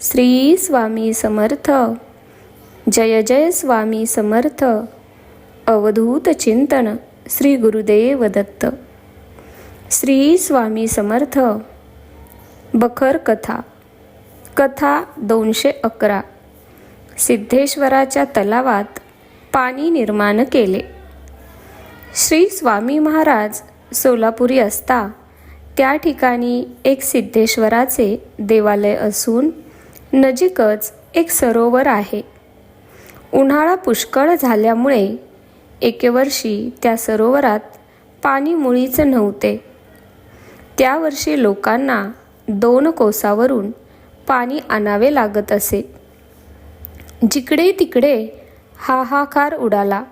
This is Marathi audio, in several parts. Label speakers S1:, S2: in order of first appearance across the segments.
S1: श्री स्वामी समर्थ. जय जय स्वामी समर्थ. अवधूत चिंतन श्री गुरुदेव दत्त. श्री स्वामी समर्थ. बखर कथा. कथा दोनशे अकरा. सिद्धेश्वराच्या तलावात पाणी निर्माण केले. श्री स्वामी महाराज सोलापुरी असता त्या ठिकाणी एक सिद्धेश्वराचे देवालय असून नजीकच एक सरोवर आहे. उन्हाळा पुष्कळ झाल्यामुळे एके वर्षी त्या सरोवरात पाणी मुळीच नव्हते. त्या वर्षी लोकांना दोन कोसावरून पाणी आणावे लागत असे. जिकडे तिकडे हाहाकार उडाला.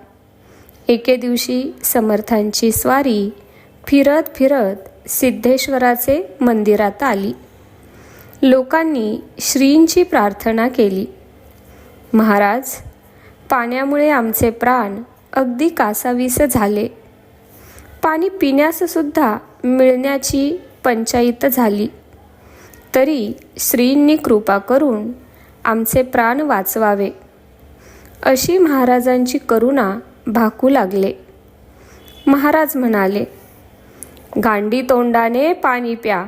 S1: एके दिवशी समर्थांची स्वारी फिरत फिरत सिद्धेश्वराचे मंदिरात आली. लोकांनी श्रींची प्रार्थना केली. महाराज पाण्यामुळे आमचे प्राण अगदी कासावीस झाले. पाणी पिण्याससुद्धा मिळण्याची पंचायत झाली. तरी श्रींनी कृपा करून आमचे प्राण वाचवावे. अशी महाराजांची करुणा भाकू लागले. महाराज म्हणाले गांडी तोंडाने पाणी प्या.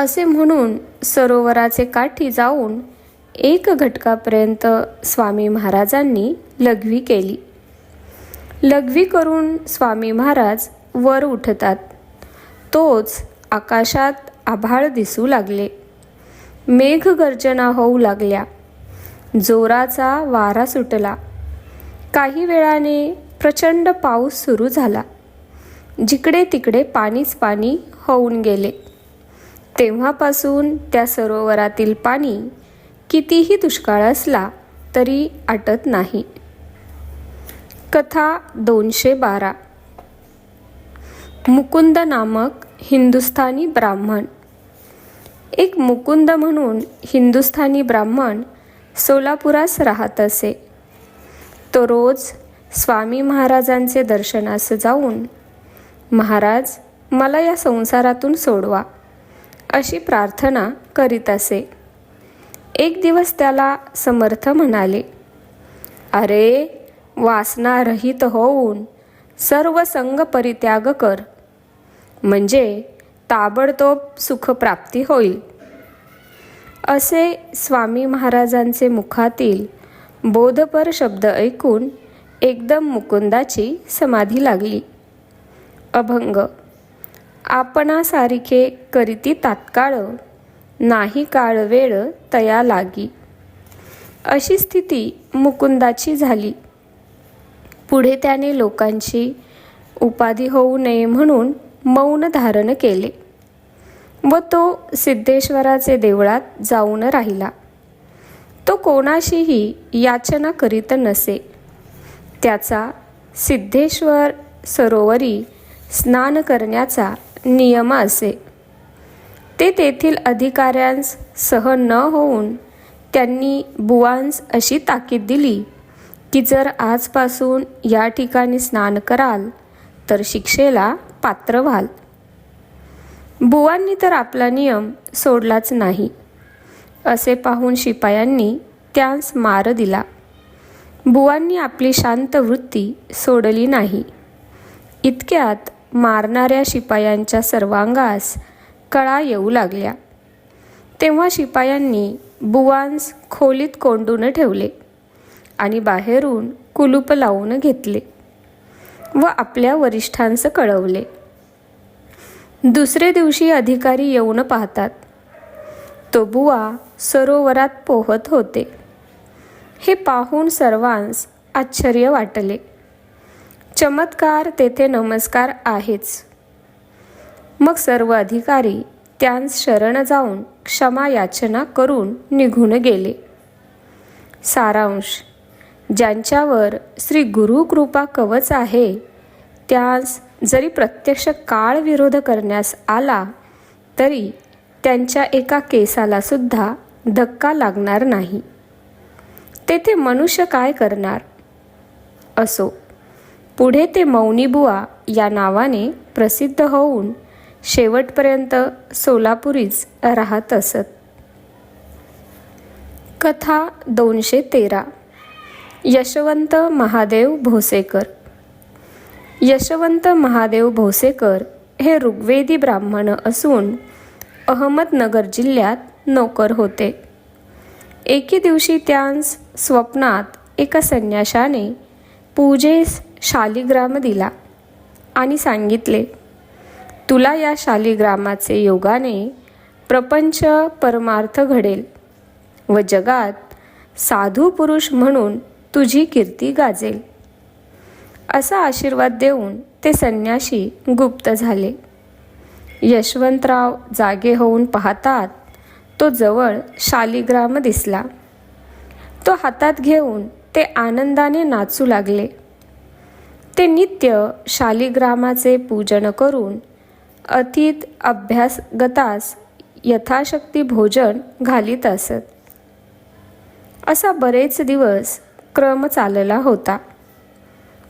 S1: असे म्हणून सरोवराचे काठी जाऊन एक घटकापर्यंत स्वामी महाराजांनी लघवी केली. लघवी करून स्वामी महाराज वर उठतात. तोच आकाशात आभाळ दिसू लागले. मेघगर्जना होऊ लागल्या. जोराचा वारा सुटला. काही वेळाने प्रचंड पाऊस सुरू झाला. जिकडे तिकडे पाणीच पाणी होऊन गेले. तेव्हापासून त्या सरोवरातील पाणी कितीही दुष्काळ असला तरी आटत नाही. कथा दोनशे बारा. मुकुंद नामक हिंदुस्थानी ब्राह्मण. एक मुकुंद म्हणून हिंदुस्थानी ब्राह्मण सोलापुरास राहत असे. तो रोज स्वामी महाराजांचे दर्शनास जाऊन महाराज मला या संसारातून सोडवा. अशी प्रार्थना करीत असे. एक दिवस त्याला समर्थ म्हणाले अरे वासनारहित होऊन सर्व संग परित्याग कर. म्हणजे ताबडतोब सुखप्राप्ती होईल. असे स्वामी महाराजांचे मुखातील बोधपर शब्द ऐकून एकदम मुकुंदाची समाधी लागली. अभंग आपणासारिखे करीती तात्काळ नाही काळ वेळ तया लागी. अशी स्थिती मुकुंदाची झाली. पुढे त्याने लोकांची उपाधी होऊ नये म्हणून मौन धारण केले व तो सिद्धेश्वराचे देवळात जाऊन राहिला. तो कोणाशीही याचना करीत नसे. त्याचा सिद्धेश्वर सरोवरी स्नान करण्याचा नियम असे. ते तेथील अधिकाऱ्यांस सह न होऊन त्यांनी बुवांस अशी ताकीद दिली की जर आजपासून या ठिकाणी स्नान कराल तर शिक्षेला पात्र व्हाल. बुवांनी तर आपला नियम सोडलाच नाही. असे पाहून शिपायांनी त्यास मार दिला. बुवांनी आपली शांत वृत्ती सोडली नाही. इतक्यात मारणाऱ्या शिपायांच्या सर्वांगास कळा येऊ लागल्या. तेव्हा शिपायांनी बुवांस खोलीत कोंडून ठेवले आणि बाहेरून कुलूप लावून घेतले व आपल्या वरिष्ठांस कळवले. दुसरे दिवशी अधिकारी येऊन पाहतात तो बुवा सरोवरात पोहत होते. हे पाहून सर्वांस आश्चर्य वाटले. चमत्कार तेथे नमस्कार आहेच. मग सर्व अधिकारी त्यांस शरण जाऊन क्षमा याचना करून निघून गेले. सारांश. ज्यांच्यावर श्री गुरु कृपा कवच आहे त्यास जरी प्रत्यक्ष काळ विरोध करण्यास आला तरी त्यांच्या एका केसाला सुद्धा धक्का लागणार नाही. तेथे मनुष्य काय करणार? असो. पुढे ते मौनीबुवा या नावाने प्रसिद्ध होऊन शेवटपर्यंत सोलापुरीच राहत असत. कथा दोनशे तेरा. यशवंत महादेव भोसेकर. यशवंत महादेव भोसेकर हे ऋग्वेदी ब्राह्मण असून अहमदनगर जिल्ह्यात नोकर होते. एके दिवशी त्यांस स्वप्नात एका संन्याशाने पूजेस शालिग्राम दिला आणि सांगितले तुला या शालिग्रामाचे योगाने प्रपंच परमार्थ घडेल व जगात साधू पुरुष म्हणून तुझी कीर्ती गाजेल. असा आशीर्वाद देऊन ते संन्याशी गुप्त झाले. यशवंतराव जागे होऊन पाहतात तो जवळ शालिग्राम दिसला. तो हातात घेऊन ते आनंदाने नाचू लागले. ते नित्य शालिग्रामाचे पूजन करून अतीत अभ्यासगतास यथाशक्ती भोजन घालीत असत. असा बरेच दिवस क्रम चालला होता.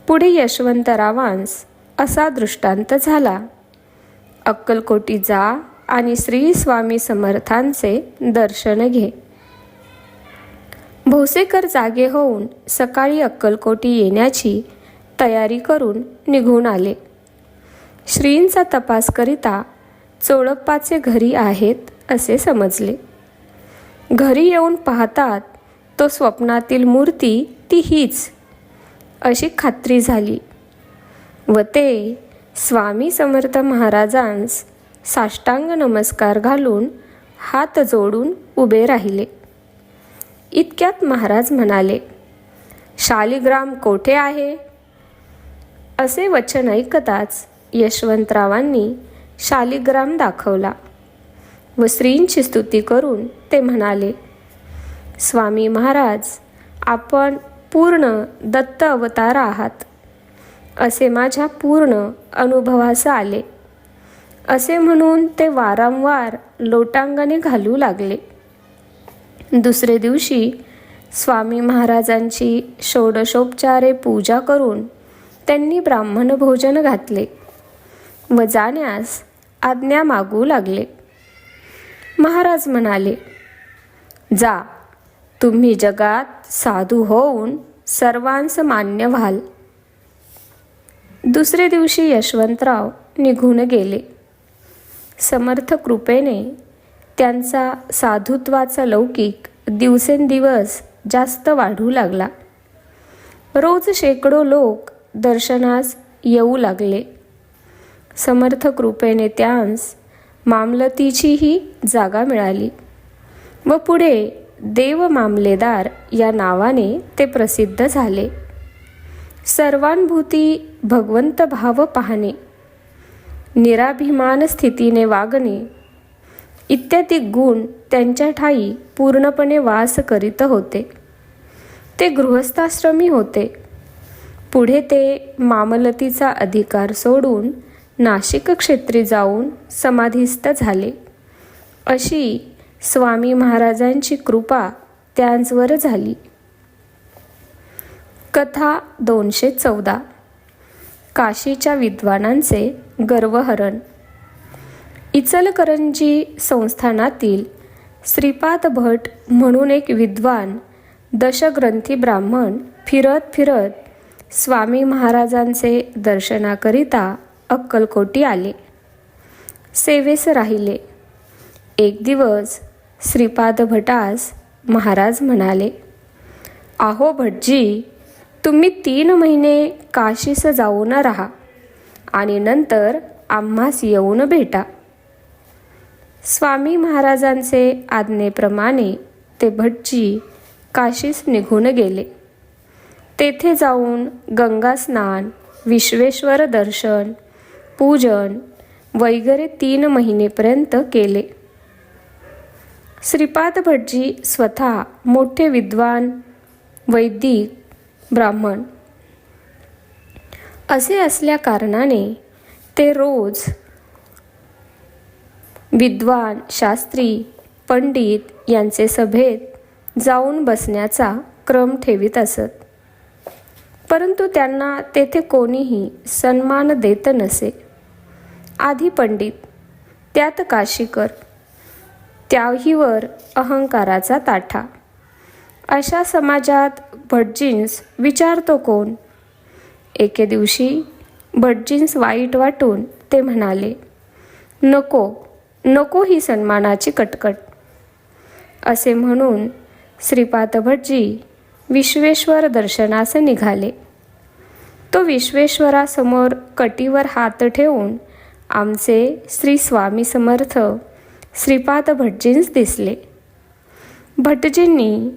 S1: पुढे यशवंतरावांस असा दृष्टांत झाला. अक्कलकोटी जा आणि श्री स्वामी समर्थांचे दर्शन घे. भोसेकर जागे होऊन सकाळी अक्कलकोटी येण्याची तयारी करून निघून आले. श्रींचा तपास करिता चोळप्पाचे घरी आहेत असे समजले. घरी येऊन पाहतात तो स्वप्नातील मूर्ती ती हीच अशी खात्री झाली. व ते स्वामी समर्थ महाराजांस साष्टांग नमस्कार घालून हात जोडून उभे राहिले. इतक्यात महाराज म्हणाले शालिग्राम कोठे आहे? असे वचन ऐकताच यशवंतरावांनी शालिग्राम दाखवला व श्रींची स्तुती करून ते म्हणाले स्वामी महाराज आपण पूर्ण दत्त अवतार आहात. असे माझ्या पूर्ण अनुभवास आले. असे म्हणून ते वारंवार लोटांगणे घालू लागले. दुसरे दिवशी स्वामी महाराजांची षोडशोपचारे पूजा करून त्यांनी ब्राह्मण भोजन घातले व जाण्यास आज्ञा मागू लागले. महाराज म्हणाले जा तुम्ही जगात साधू होऊन सर्वांस मान्य व्हाल. दुसरे दिवशी यशवंतराव निघून गेले. समर्थ कृपेने त्यांचा साधुत्वाचा लौकिक दिवसेंदिवस जास्त वाढू लागला. रोज शेकडो लोक दर्शनास येऊ लागले. समर्थ कृपेने त्यांस मामलतीचीही जागा मिळाली व पुढे देव मामलेदार या नावाने ते प्रसिद्ध झाले. सर्वानुभूती भगवंत भाव पाहणे निराभिमान स्थितीने वागणे इत्यादी गुण त्यांच्या ठाई पूर्णपणे वास करीत होते. ते गृहस्थाश्रमी होते. पुढे ते मामलतीचा अधिकार सोडून नाशिक क्षेत्री जाऊन समाधीस्थ झाले. अशी स्वामी महाराजांची कृपा त्यांचवर झाली. कथा दोनशे चौदा. काशीच्या विद्वानांचे गर्वहरण. इचलकरंजी संस्थानातील श्रीपाद भट म्हणून एक विद्वान दशग्रंथी ब्राह्मण फिरत फिरत स्वामी महाराजांचे दर्शनाकरिता अक्कलकोटी आले. सेवेस राहिले. एक दिवस श्रीपाद भटास महाराज म्हणाले आहो भटजी तुम्ही तीन महिने काशीस जाऊन राहा आणि नंतर आम्हास येऊन भेटा. स्वामी महाराजांचे आज्ञेप्रमाणे ते भटजी काशीस निघून गेले. तेथे जाऊन गंगा स्नान विश्वेश्वर दर्शन पूजन वगैरे तीन महिनेपर्यंत केले. श्रीपाद भटजी स्वतः मोठे विद्वान वैदिक ब्राह्मण असे असल्या कारणाने ते रोज विद्वान शास्त्री पंडित यांचे सभेत जाऊन बसण्याचा क्रम ठेवीत असत. परंतु त्यांना तेथे कोणीही सन्मान देत नसे. आधी पंडित त्यात काशीकर त्याहीवर अहंकाराचा ताठा. अशा समाजात भटजीन्स विचारतो कोण? एके दिवशी भटजीन्स वाईट वाटून ते म्हणाले नको नको ही सन्मानाची कटकट. असे म्हणून श्रीपाद भटजी विश्वेश्वर दर्शनास निघाले. तो विश्वेश्वरासमोर कटीवर हात ठेवून आमचे श्री स्वामी समर्थ श्रीपाद भटजींस दिसले. भटजींनी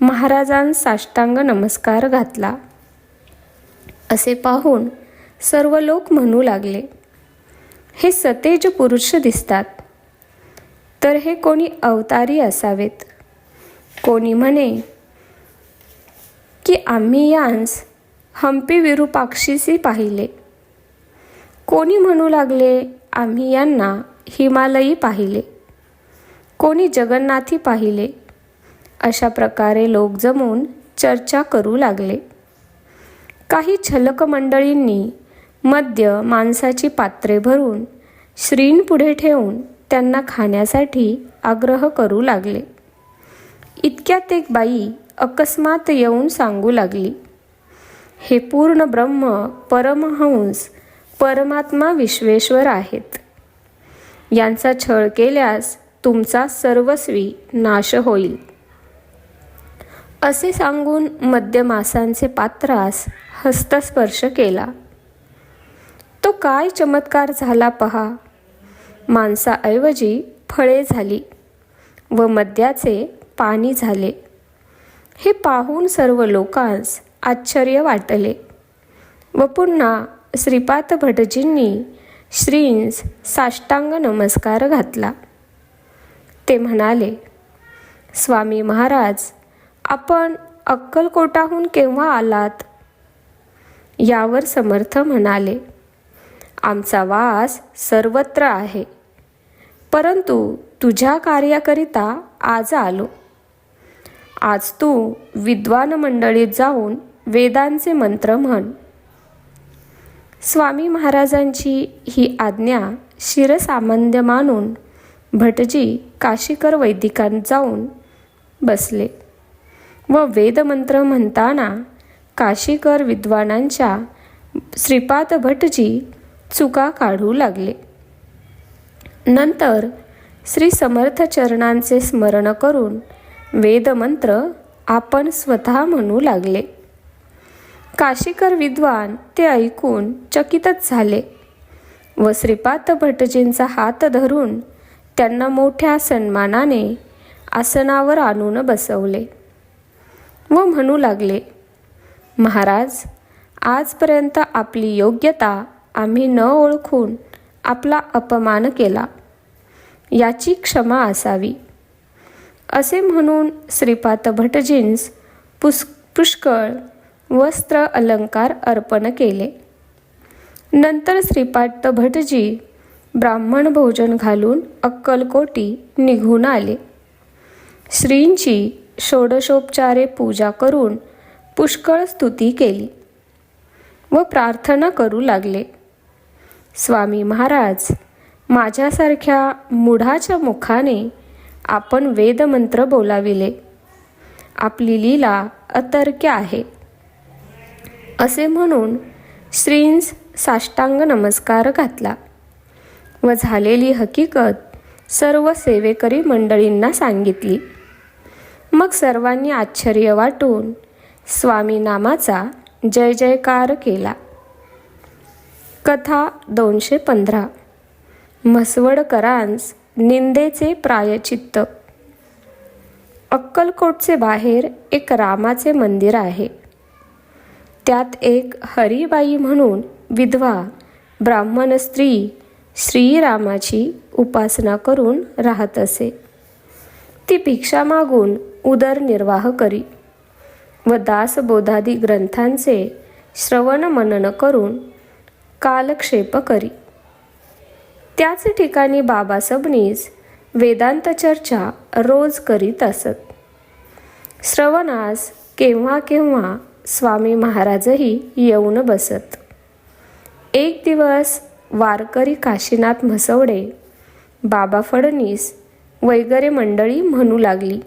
S1: महाराजांस साष्टांग नमस्कार घातला. असे पाहून सर्व लोक म्हणू लागले हे सतेज पुरुष दिसतात. तर हे कोणी अवतारी असावेत. कोणी म्हणे की आम्ही यांस हम्पी विरूपाक्षीसी पाहिले. कोणी म्हणू लागले आम्ही यांना हिमालयी पाहिले. कोणी जगन्नाथी पाहिले. अशा प्रकारे लोक जमून चर्चा करू लागले. काही छलक मंडळींनी मद्य माणसाची पात्रे भरून श्रींपुढे ठेवून त्यांना खाण्यासाठी आग्रह करू लागले. इतक्यात एक बाई अकस्मात येऊन सांगू लागली हे पूर्ण ब्रह्म परमहंस परमात्मा विश्वेश्वर आहेत. यांचा छळ केल्यास तुमचा सर्वस्वी नाश होईल. असे सांगून मद्यमासांचे पात्रास हस्तस्पर्श केला. तो काय चमत्कार झाला पहा. मांसाऐवजी फळे झाली व मद्याचे पाणी झाले. हे पाहून सर्व लोकांस आश्चर्य वाटले व पुन्हा श्रीपाद भटजींनी श्रींस साष्टांग नमस्कार घातला. ते म्हणाले स्वामी महाराज आपण अक्कलकोटाहून केव्हा आलात? यावर समर्थ म्हणाले आमचा वास सर्वत्र आहे. परंतु तुझ्या कार्याकरिता आज आलो. आज तू विद्वान मंडळीत जाऊन वेदांचे मंत्र म्हण. स्वामी महाराजांची ही आज्ञा शिरसामान्य मानून भटजी काशीकर वैदिकांत जाऊन बसले व वेदमंत्र म्हणताना काशीकर विद्वानांच्या श्रीपाद भटजी चुका काढू लागले. नंतर श्री समर्थ चरणांचे स्मरण करून वेदमंत्र आपण स्वतः म्हणू लागले. काशीकर विद्वान ते ऐकून चकितच झाले व श्रीपाद भटजींचा हात धरून त्यांना मोठ्या सन्मानाने आसनावर आणून बसवले व म्हणू लागले महाराज आजपर्यंत आपली योग्यता आम्ही न ओळखून आपला अपमान केला. याची क्षमा असावी. असे म्हणून श्रीपाद भटजींस पुस् पुष्कळ वस्त्र अलंकार अर्पण केले. नंतर श्रीपाद भटजी ब्राह्मण भोजन घालून अक्कलकोटी निघून आले. श्रींची षोडशोपचारे पूजा करून पुष्कळ स्तुती केली व प्रार्थना करू लागले. स्वामी महाराज माझ्यासारख्या मुढाच्या मुखाने आपण वेदमंत्र बोलाविले. आपली लीला अतर्क्य आहे. असे म्हणून श्रींस साष्टांग नमस्कार घातला व झालेली हकीकत सर्व सेवेकरी मंडळींना सांगितली. मग सर्वांनी आश्चर्य वाटून स्वामी नामाचा जय जयकार केला. कथा दोनशे पंधरा. म्हसवडकरांस निंदेचे प्रायचित्त. अक्कलकोटचे बाहेर एक रामाचे मंदिर आहे. त्यात एक हरिबाई म्हणून विधवा ब्राह्मण स्त्री श्रीरामाची उपासना करून राहत असे. ती भिक्षा मागून उदरनिर्वाह करी व दासबोधादी ग्रंथांचे श्रवण मनन करून कालक्षेप करी. त्याच ठिकाणी बाबा सबनीस वेदांत चर्चा रोज करीत असत. श्रवणास केव्हा केव्हा स्वामी महाराजही येऊन बसत. एक दिवस वारकरी काशीनाथ म्हसवडे बाबा फडणीस वगैरे मंडळी म्हणू लागली.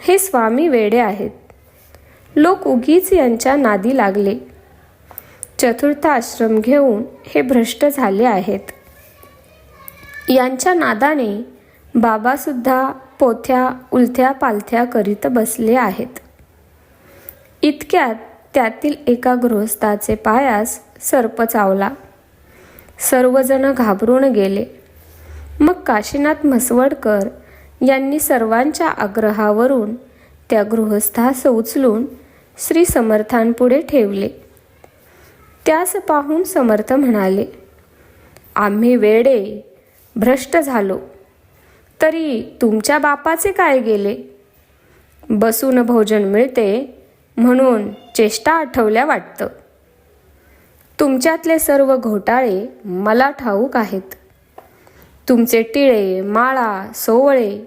S1: हे स्वामी वेडे आहेत. लोक उगीच यांच्या नादी लागले. चतुर्थ आश्रम घेऊन हे भ्रष्ट झाले आहेत. यांच्या नादाने बाबासुद्धा पोथ्या उलथ्या पालथ्या करीत बसले आहेत. इतक्यात त्यातील एका गृहस्थाचे पायास सर्प चावला. सर्वजण घाबरून गेले. मग काशीनाथ म्हसवडकर यांनी सर्वांच्या आग्रहावरून त्या गृहस्थास उचलून श्री समर्थांपुढे ठेवले. त्यास पाहून समर्थ म्हणाले आम्ही वेडे भ्रष्ट झालो. तरी तुमच्या बापाचे काय गेले? बसून भोजन मिळते म्हणून चेष्टा आठवल्या वाटतं. तुमच्यातले सर्व घोटाळे मला ठाऊक आहेत. तुमचे टिळे माळा सोवळे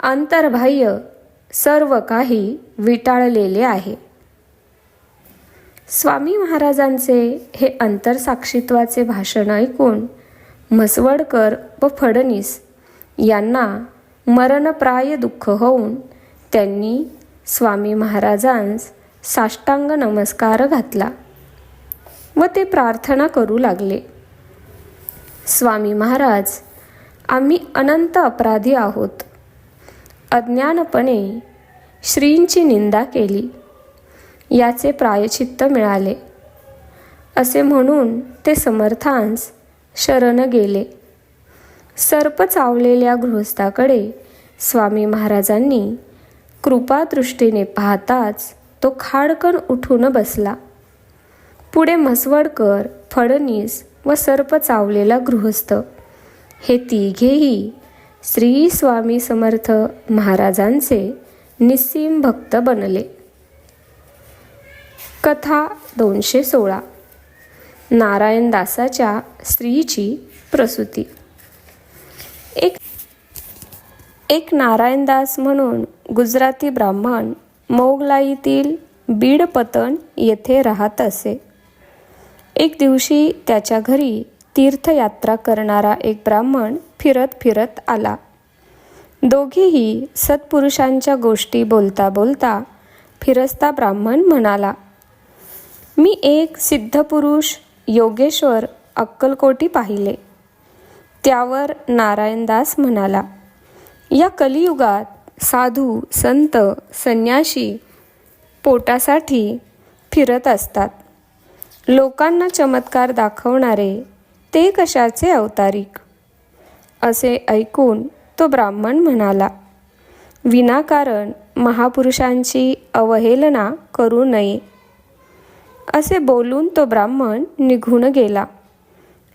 S1: अंतर्बाह्य सर्व काही विटाळलेले आहे. स्वामी महाराजांचे हे अंतरसाक्षित्वाचे भाषण ऐकून म्हसवडकर व फडणीस यांना मरणप्राय दुःख होऊन त्यांनी स्वामी महाराजांस साष्टांग नमस्कार घातला व ते प्रार्थना करू लागले. स्वामी महाराज आम्ही अनंत अपराधी आहोत. अज्ञानपणे श्रींची निंदा केली. याचे प्रायचित्त मिळाले. असे म्हणून ते समर्थांस शरण गेले. सर्प चावलेल्या गृहस्थाकडे स्वामी महाराजांनी कृपादृष्टीने पाहताच तो खाडकन उठून बसला. पुढे म्हसवडकर फडणीस व सर्प चावलेला गृहस्थ हे तिघेही श्री स्वामी समर्थ महाराजांचे निस्सीम भक्त बनले. कथा दोनशे सोळा. नारायणदासाच्या स्त्रीची प्रसूती. एक एक नारायणदास म्हणून गुजराती ब्राह्मण मोगलाईतील बीडपतन येथे राहत असे. एक दिवशी त्याच्या घरी तीर्थयात्रा करणारा एक ब्राह्मण फिरत फिरत आला. दोघीही सत्पुरुषांच्या गोष्टी बोलता बोलता फिरस्ता ब्राह्मण म्हणाला मी एक सिद्धपुरुष योगेश्वर अक्कलकोटी पाहिले. त्यावर नारायणदास म्हणाला या कलियुगात साधू संत संन्याशी पोटासाठी फिरत असतात. लोकांना चमत्कार दाखवणारे ते कशाचे अवतारिक? असे ऐकून तो ब्राह्मण म्हणाला विनाकारण महापुरुषांची अवहेलना करू नये. असे बोलून तो ब्राह्मण निघून गेला.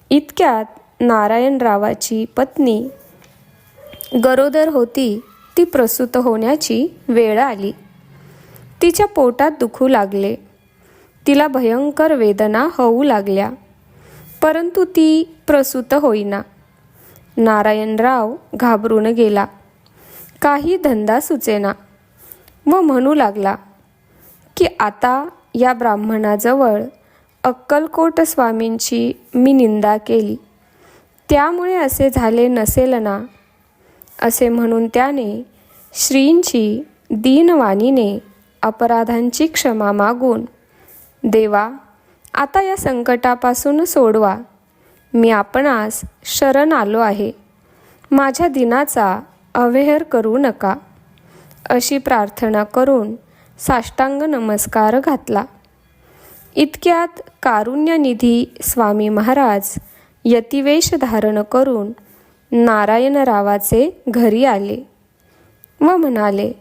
S1: इतक्यात नारायणरावाची पत्नी गरोदर होती ती प्रसूत होण्याची वेळ आली. तिच्या पोटात दुखू लागले. तिला भयंकर वेदना होऊ लागल्या. परंतु ती प्रसूत होईना. नारायणराव घाबरून गेला. काही धंदा सुचेना व म्हणू लागला की आता या ब्राह्मणाजवळ अक्कलकोट स्वामींची मी निंदा केली. त्यामुळे असे झाले नसेल ना असे म्हणून त्याने श्रींची दीनवाणीने अपराधांची क्षमा मागून देवा आता या संकटापासून सोडवा. मी आपणास शरण आलो आहे. माझ्या दिनाचा अवेहर करू नका. अशी प्रार्थना करून साष्टांग नमस्कार घातला. इतक्यात कारुण्यनिधी स्वामी महाराज यतिवेश धारण करून नारायणरावाचे घरी आले व म्हणाले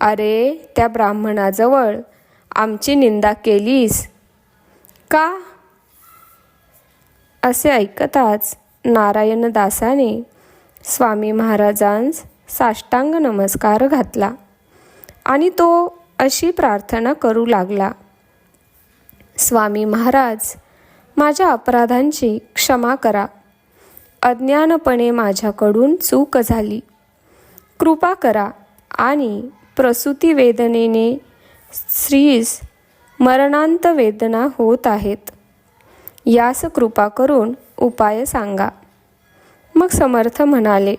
S1: अरे त्या ब्राह्मणाजवळ आमची निंदा केलीस? का? असे ऐकताच नारायणदासाने स्वामी महाराजांस साष्टांग नमस्कार घातला आणि तो अशी प्रार्थना करू लागला. स्वामी महाराज माझ्या अपराधांची क्षमा करा. अज्ञानपणे माझ्याकडून चूक झाली. कृपा करा आणि प्रसूती वेदनेने स्त्रीस मरणांत वेदना होत आहेत. यास कृपा करून उपाय सांगा. मग समर्थ म्हणाले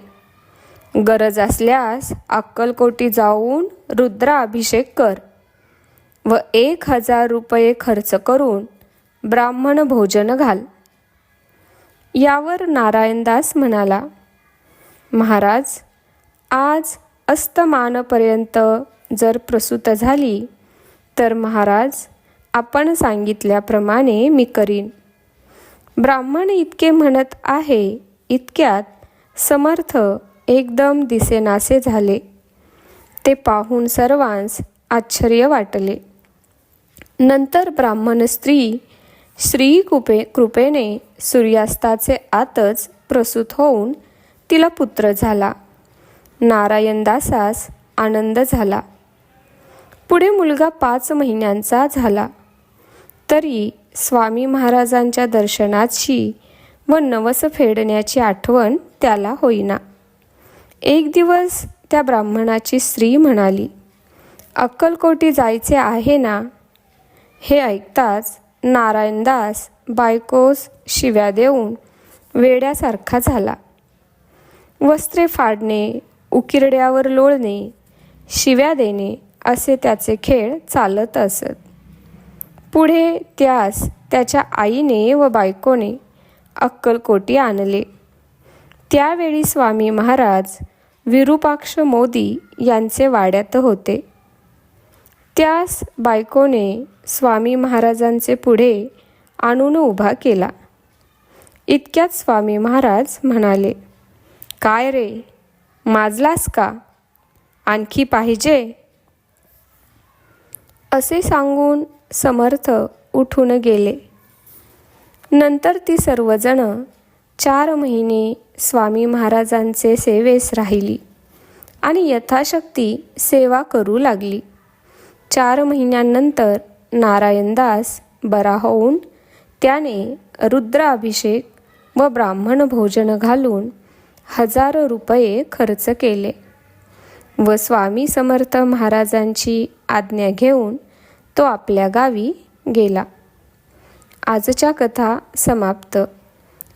S1: गरज असल्यास अक्कलकोटी जाऊन रुद्राभिषेक कर व एक हजार रुपये खर्च करून ब्राह्मण भोजन घाल. यावर नारायणदास म्हणाला महाराज आज अस्तमानपर्यंत जर प्रसूत झाली तर महाराज आपण सांगितल्याप्रमाणे मी करीन. ब्राह्मण इतके म्हणत आहे इतक्यात समर्थ एकदम दिसेनासे झाले. ते पाहून सर्वांस आश्चर्य वाटले. नंतर ब्राह्मण स्त्री श्री कृपे कृपेने सूर्यास्ताचे आतच प्रसूत होऊन तिला पुत्र झाला. नारायणदासास आनंद झाला. पुढे मुलगा पाच महिन्यांचा झाला. तरी स्वामी महाराजांच्या दर्शनाची व नवस फेडण्याची आठवण त्याला होईना. एक दिवस त्या ब्राह्मणाची स्त्री म्हणाली अक्कलकोटी जायचे आहे ना? हे ऐकताच नारायणदास बायकोस शिव्या देऊन वेड्यासारखा झाला. वस्त्रे फाडणे उकिरड्यावर लोळणे शिव्या देणे असे त्याचे खेळ चालत असत. पुढे त्यास त्याच्या आईने व बायकोने अक्कलकोटी आणले. त्यावेळी स्वामी महाराज विरूपाक्ष मोदी यांचे वाड्यात होते. त्यास बायकोने स्वामी महाराजांचे पुढे आणून उभा केला. इतक्यात स्वामी महाराज म्हणाले काय रे माजलास का? आणखी पाहिजे? असे सांगून समर्थ उठून गेले. नंतर ती सर्वजण चार महिने स्वामी महाराजांचे सेवेस राहिली आणि यथाशक्ती सेवा करू लागली. चार महिन्यांनंतर नारायणदास बरा होऊन त्याने रुद्राभिषेक व ब्राह्मण भोजन घालून हजार रुपये खर्च केले व स्वामी समर्थ महाराजांची आज्ञा घेऊन तो आपल्या गावी गेला. आजच्या कथा समाप्त.